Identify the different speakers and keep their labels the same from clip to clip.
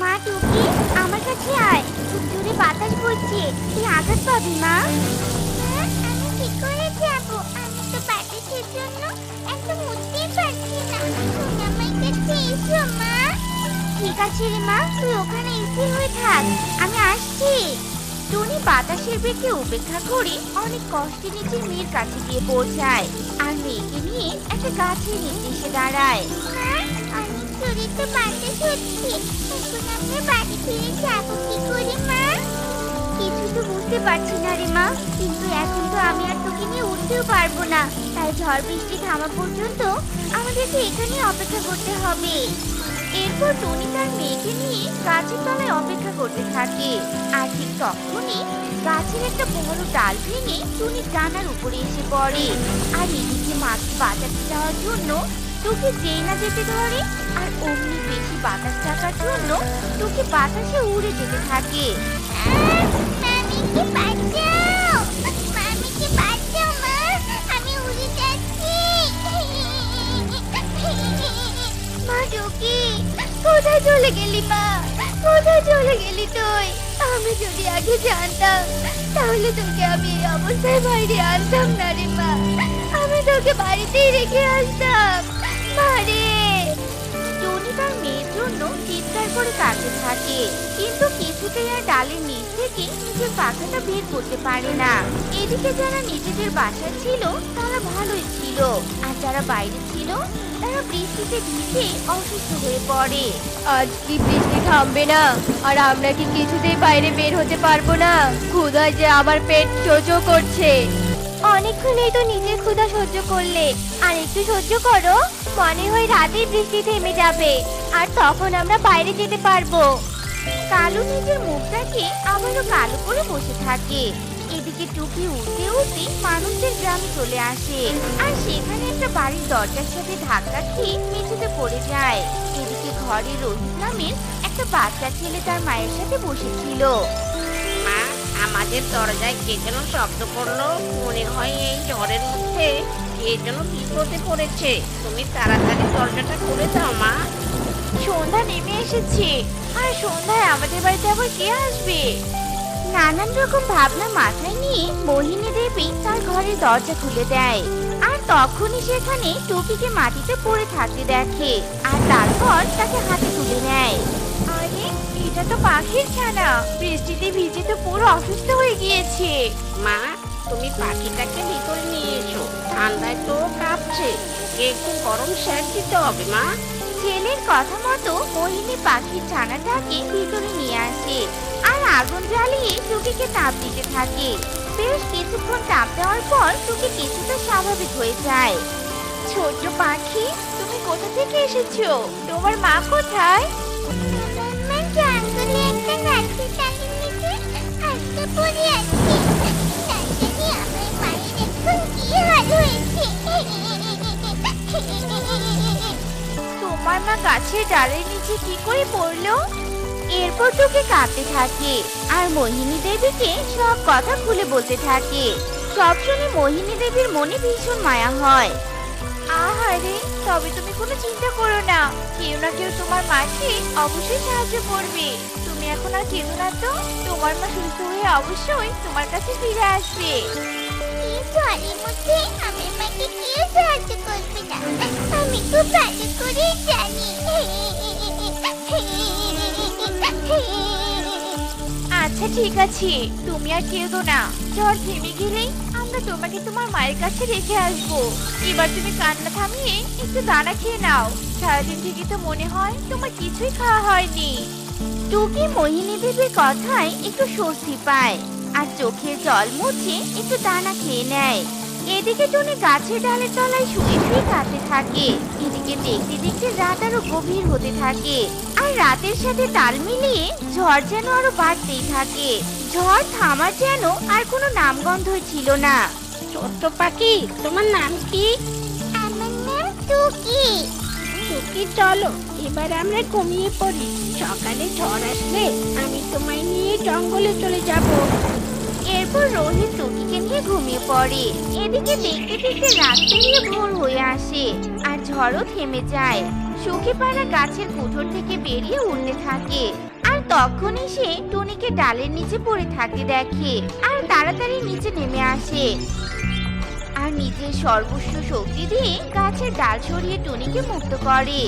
Speaker 1: মা টুকি আমার কাছে আয়। খুব জোরে বাতাস বইছে। তুই আঘাত পাবি মা। আমি কি করে যাব? আমি তো বাতাসের জন্য একদম উঠতেই পারছি না। তুমি আমার কাছে এসো মা। ঠিক আছে রে মা তুই ওখানে হয়ে থাক। আমি আসছি। টনি বাতাসের বেগে উপেক্ষা করে অনেক কষ্টে নিজের মেয়ের কাছে গিয়ে পৌঁছায়। আর মেয়েকে নিয়ে একটা গাছের নিচে এসে দাঁড়ায়। জোরে তো বাতাস এখন আমরা বাড়ি ফিরে যাব। কি করে, মা? কিছু তো বুঝতে পারছি না রে মা, কিন্তু এখন তো আমি আর তোকে নিয়ে উঠতেও পারব না। তাই ঝড় বৃষ্টি থামা পর্যন্ত আমাদেরকে এখানে অপেক্ষা করতে হবে। এরপর টনি তার মেয়েকে নিয়ে গাছের তলায় অপেক্ষা করতে থাকে। আর ঠিক তখনই গাছের একটা বড় ডাল ভেঙে টুনি ডানার উপরে এসে পড়ে। আর এদিকে মাকে বাঁচাতে যাওয়ার জন্য তোকে যেই না যেতে ধরে, আর অমনি বেশি বাতাস থাকার জন্য তোকে বাতাসে উড়ে যেতে থাকে। কোথায় চলে গেলি মা? কোথায় চলে গেলি তুই? আমি যদি আগে জানতাম, তাহলে তোকে আমি এই অবস্থায় বাইরে আনতাম না রে মা। আমি তোকে বাড়িতেই রেখে আসতাম। মারে টনি তার মেয়ের জন্য চিৎকার করে কাঁদতে থাকে কিন্তু কিছুতেই আর ডালের নিচ থেকে নিজের পাখাটা বের করতে পারে না। এদিকে যারা নিজেদের বাসায় ছিল তারা ভালোই ছিল আর যারা বাইরে ছিল তারা বৃষ্টিতে ভিজে অসুস্থ হয়ে পড়ে।
Speaker 2: আজ কি বৃষ্টি থামবে না? আর আমরা কি কিছুতেই বাইরে বের হতে পারব না? ক্ষুধায় যে আমার পেট চোচো করছে।
Speaker 1: অনেকক্ষণই তো নিজের ক্ষুধা সহ্য করলে আর একটু সহ্য করো। মনে হয় রাতের বৃষ্টি থেমে যাবে। আর তখন আমরা বাইরে যেতে পারব। কালু নিজের মুখটাকে আবারও কালো করে বসে থাকে। এদিকে টুকি উঠতে উঠতে মানুষদের গ্রামে চলে আসে। আর সেখানে একটা বাড়ির দরজার সাথে ধাক্কা খেয়ে মেঝেতে পড়ে যায়। এদিকে ঘরে রোহিত নামের একটা বাচ্চা ছেলে তার মায়ের সাথে বসেছিল।
Speaker 3: মা, আমাদের দরজায় কে যেন শব্দ করল? মনে হয় এই ঝড়ের মধ্যে কে যেন বিপদে পড়েছে। তুমি তাড়াতাড়ি দরজাটা খুলে দাও মা।
Speaker 1: সন্ধ্যা নেমে এসেছে। আর সন্ধ্যায় আমাদের বাড়িতে আবার কে আসবে? নানান রকম ভাবনা মাথায় নিয়ে মোহিনী দেবী তার ঘরের দরজা খুলে দেয়। আর তখনই সেখানে টুকিকে মাটিতে পড়ে থাকতে দেখে। আর তারপর তাকে হাতে তুলে নেয়। আরে এটা তো পাখির ছানা। বৃষ্টিতে ভিজে তো পুরো অসুস্থ হয়ে গিয়েছে।
Speaker 3: মা তুমি পাখিটাকে ভিতরে নিয়ে এসো। ঠান্ডায় তো কাঁপছে। ওকে একটু গরম স্যার দিতে হবে মা।
Speaker 1: ছেলের কথা মতো মোহিনী পাখির ছানাটাকে ভিতরে নিয়ে আসে আর আগুন জ্বালিয়ে টুকিকে তাপ দিতে থাকে। বেশ কিছুক্ষণ তাপ দেওয়ার পর টুকি কিছুটা স্বাভাবিক হয়ে যায়। ছোট্ট পাখি তুমি কোথা থেকে এসেছ? তোমার মা কোথায়? একটা গাছের ডালের নিচে আটকে পড়ে আছি তোমার মা গাছের ডালের নিচে কি করে পড়ল? এরপর তোকে কাঁদতে থাকে আর মোহিনী দেবীকে সব কথা খুলে বলতে থাকে। সব শুনে মোহিনী দেবীর মনে ভীষণ মায়া হয়। আহারে, তবে তুমি কোনো চিন্তা করো না। কেউ না কেউ তোমার মাকে অবশ্যই সাহায্য করবে। তুমি এখন আর কেঁদো না তো? তোমার মা সুস্থ হয়ে অবশ্যই তোমার কাছে ফিরে আসবে। ঝড়ের মধ্যে আমার মাকে কেউ সাহায্য করবে না আমি খুব ভালো করে জানি আচ্ছা ঠিক আছে। তুমি আর কেঁদো না। ঝড় থেমে গেলেই আমরা তোমাকে তোমার মায়ের কাছে রেখে আসব। এবার তুমি কান্না থামিয়ে একটু দানা খেয়ে নাও। সারাদিন থেকে তো মনে হয় তোমার কিছুই খাওয়া হয়নি। টুকি মোহিনী দেবীর কথায় একটু স্বস্তি পায়। আর চোখের জল মুছে একটু দানা খেয়ে নেয়। এদিকে টুনি গাছের ডালের তলায় শুয়ে শুয়ে কাঁদতে থাকে। এদিকে দেখতে দেখতে রাত আরও গভীর হতে থাকে। আর রাতের সাথে তাল মিলিয়ে ঝড় যেন আরও বাড়তেই থাকে। ঝড় থামার যেন আর কোনো নামগন্ধই ছিল না।
Speaker 3: ছোট্ট পাখি তোমার নাম কি?
Speaker 1: আমার নাম টুকি।
Speaker 3: টুকি চলো, এবার আমরা ঘুমিয়ে পড়ি। সকালে ঝড় আসলে আমি তোমায় নিয়ে জঙ্গলে চলে যাব।
Speaker 1: এরপর রোহিত টুকিকে নিয়ে ঘুমিয়ে পড়ে। এদিকে দেখতে দেখতে রাত পেরিয়ে ভোর হয়ে আসে আর ঝড়ও থেমে যায়।
Speaker 4: সুখী পায়রা গাছের কুঠোর থেকে বেরিয়ে উঠতে থাকে। আর তখনই সে টুনিকে ডালের নিচে পড়ে থাকতে দেখে আর তাড়াতাড়ি নিচে নেমে আসে। আর নিজের সর্বস্ব শক্তি দিয়ে গাছের ডাল সরিয়ে টুনিকে মুক্ত করে।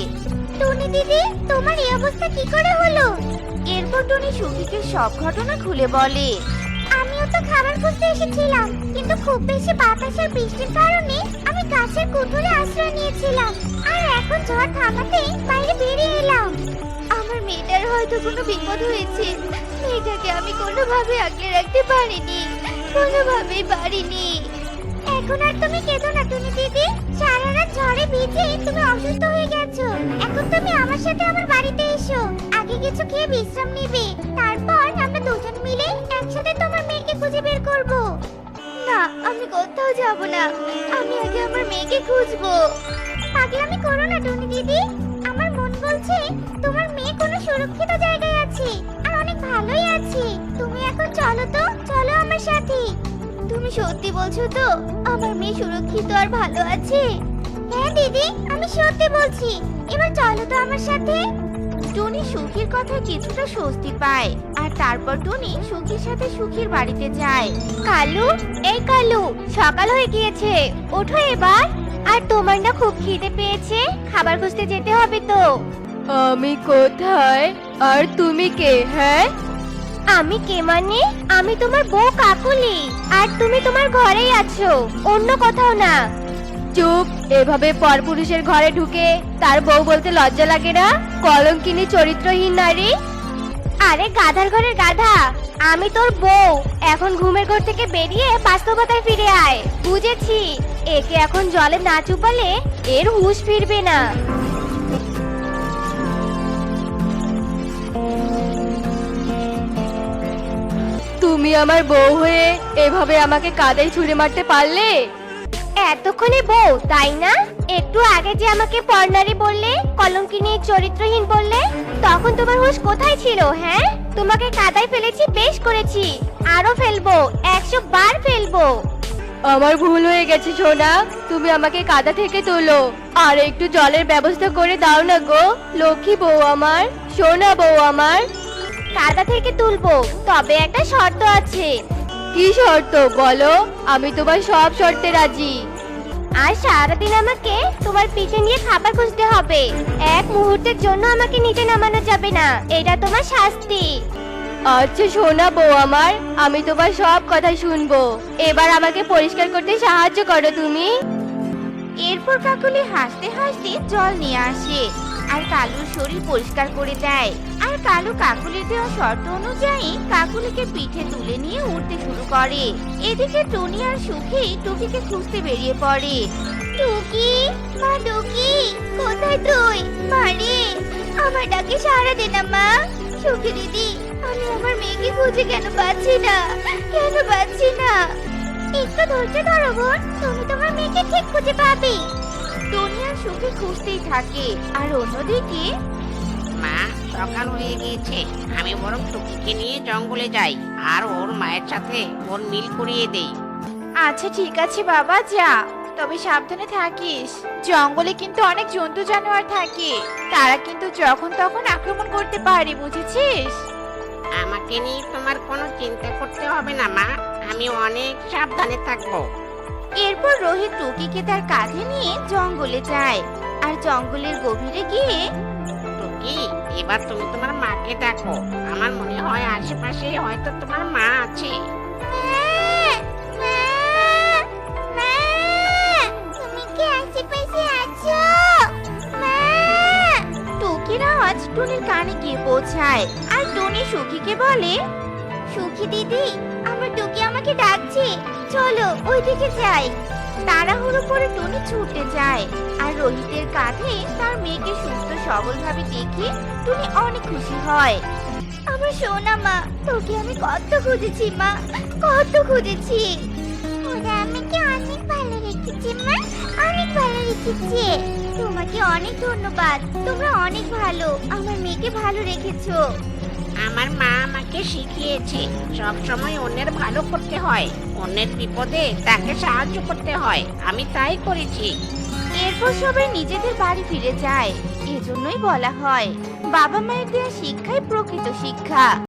Speaker 4: টুনি দিদি, তোমার এই অবস্থা কি করে হলো? এরপর টুনি সুখীকে সব ঘটনা খুলে বলে, আমিও তো খাবার খুঁজতে এসেছিলাম, কিন্তু খুব বেশি বাতাস আর বৃষ্টির কারণে আমি গাছের কুঠুরে আশ্রয় নিয়েছিলাম, আর এখন ঝড় থামাতেই বাইরে বেরিয়ে এলাম। আমার মেয়েটার হয়তো কোনো বিপদ হয়েছে। মেয়েটাকে আমি কোনোভাবে আগলে রাখতে পারিনি, কোনোভাবেই পারিনি। এখন আর তুমি কেঁদো না, টুনি দিদি। সারা রাত ঝড়ে ভিজে তুমি অসুস্থ হয়ে গেছো। এখন তুমি আমার সাথে আমার বাড়িতে এসো। আগে কিছু খেয়ে বিশ্রাম নিবে। তারপর আমরা দুজন মিলে একসাথে তোমার মেয়েকে খুঁজে বের করব। না, আমি কোথাও যাব না। আমি আগে আমার মেয়েকে খুঁজবো। পাগলামি করো না, টুনি দিদি। আমার মন বলছে তোমার মেয়ে কোনো সুরক্ষিত জায়গায় আছে, আর অনেক ভালোই আছে। তুমি এখন চলো তো, চলো আমার সাথে। তুমি সত্যি বলছো তো? আমার মেয়ে সুরক্ষিত আর ভালো আছে? হ্যাঁ দিদি আমি সত্যি বলছি। এবার চলো তো আমার সাথে। টুনি সুখীর কথা কিছুটা স্বস্তি পায়। আর তারপর টুনি সুখীর সাথে সুখীর বাড়িতে যায়। কালু এই কালু সকাল হয়ে গিয়েছে। ওঠো এবার। আর তোমার না খুব খিদে পেয়েছে। খাবার খুঁজতে যেতে হবে তো।
Speaker 2: আমি কোথায়? আর তুমি কে হ্যাঁ?
Speaker 4: আমি কে মানে? আমি তোমার বউ কাকুলি। আর তুমি তোমার ঘরেই আছো, অন্য কোথাও না।
Speaker 2: চুপ, এভাবে পরপুরুষের ঘরে ঢুকে তার বউ বলতে লজ্জা লাগে না? কলঙ্কিনী চরিত্রহীন নারী?
Speaker 4: আরে গাধার ঘরের গাধা, আমি তোর বউ। এখন ঘুমের ঘর থেকে বেরিয়ে বাস্তবতায় ফিরে আয়। বুঝেছি, একে এখন জলে না চুপালে এর হুঁশ ফিরবে না।
Speaker 2: তুমি আমার বউ হয়ে এভাবে আমাকে কাদায় ছুঁড়ে মারতে পারলে?
Speaker 4: এতক্ষণে বউ তাই না? একটু আগে যে আমাকে পর্নারি বললে কলঙ্কিনী চরিত্রহীন বললে তখন তোমার হুঁশ কোথায় ছিল হ্যাঁ? তোমাকে কাদায় ফেলেছি বেশ করেছি। আরও ফেলব একশো বার ফেলব।
Speaker 2: আমার ভুল হয়ে গেছে সোনা। তুমি আমাকে কাদা থেকে তোলো। আর একটু জলের ব্যবস্থা করে দাও না গো। লক্ষ্মী বউ আমার সোনা বউ আমার।
Speaker 4: কাদা থেকে তুলবো তবে একটা শর্ত আছে।
Speaker 2: কি শর্ত? বলো আমি তোমার সব শর্তে রাজি।
Speaker 4: আর সারাদিন আমাকে তোমার পিঠে নিয়ে খাবার খুঁজতে হবে। এক মুহূর্তের জন্য আমাকে নিচে নামানো যাবে না এটা তোমার শাস্তি।
Speaker 2: আচ্ছা সোনা বউ আমার আমি তোমার সব কথা শুনব। এবার আমাকে পরিষ্কার করতে সাহায্য করো তুমি।
Speaker 4: এরপর কাকুলি হাসতে হাসতে জল নিয়ে আসে। আর কালুর শরীর পরিষ্কার করে দেয়। আর কালু কাকুলির দেওয়া শর্ত অনুযায়ী কাকুলিকে পিঠে তুলে নিয়ে উঠতে শুরু করে। এদিকে টুনি আর সুখী টুকিকে খুঁজতে বেরিয়ে পড়ে। টুকি, মা টুকি, কোথায় তুই? মারে আমার ডাকে সাড়া দে না, মা। সুখী দিদি, আমি আমার মেয়েকে খুঁজে কেন পাচ্ছি না? কেন পাচ্ছি না? একটু ধৈর্য ধরো বোন, তুমি তোমার মেয়েকে ঠিক খুঁজে পাবে। দুনিয়া সুখে খুঁজতেই থাকে। আর অন্যদিকে?
Speaker 3: মা সকাল হয়ে গিয়েছে। আমি বরং টুকিকে নিয়ে জঙ্গলে যাই। আর ওর মায়ের সাথে ওর মিল করিয়ে দেই।
Speaker 5: আচ্ছা ঠিক আছে বাবা যা। তবে সাবধানে থাকিস। জঙ্গলে কিন্তু অনেক জন্তু জানোয়ার থাকে। তারা কিন্তু যখন তখন আক্রমণ করতে পারে বুঝেছিস?
Speaker 3: আমাকে নিয়ে তোমার কোনো চিন্তা করতে হবে না মা। আমি অনেক সাবধানে থাকব।
Speaker 4: এরপর রোহিত টুকিকে তার কাঁধে নিয়ে জঙ্গলে যায়। আর জঙ্গলের গভীরে গিয়ে
Speaker 3: টুকি এবার তুমি তোমার মাকে ডাকো আমার মনে হয় আশেপাশে হয়তো তোমার মা আছে।
Speaker 4: তুমি কি আশেপাশে টুকির আওয়াজ টুনির কানে গিয়ে পৌঁছায় আর টুনি সুখীকে বলে সুখী দিদি আমার টুকি আমাকে ডাকছে। চলো, ওইদিকে যাই। তাড়াহুড়ো করে টুনি ছুটে যায়। আর রোহিতের কাঁধে তার মেয়েকে সুস্থ সবল ভাবে দেখে টুনি অনেক খুশি হয়। আমার সোনা মা, তোকে আমি কত খুঁজেছি মা, কত খুঁজেছি। ওরা আমাকে অনেক ভালো রেখেছে মা, অনেক ভালো রেখেছে। তোমাকে অনেক ধন্যবাদ, তোমরা অনেক ভালো, আমার মেয়েকে ভালো রেখেছো।
Speaker 3: আমার মা আমাকে শিখিয়েছে, সব সময় অন্যের ভালো করতে হয়, অন্যের বিপদে তাকে সাহায্য করতে হয়, আমি তাই করেছি।
Speaker 4: এরপর সবাই নিজেদের বাড়ি ফিরে যায়,
Speaker 1: এজন্যই বলা হয়, বাবা মায়ের দেওয়া শিক্ষাই প্রকৃত শিক্ষা।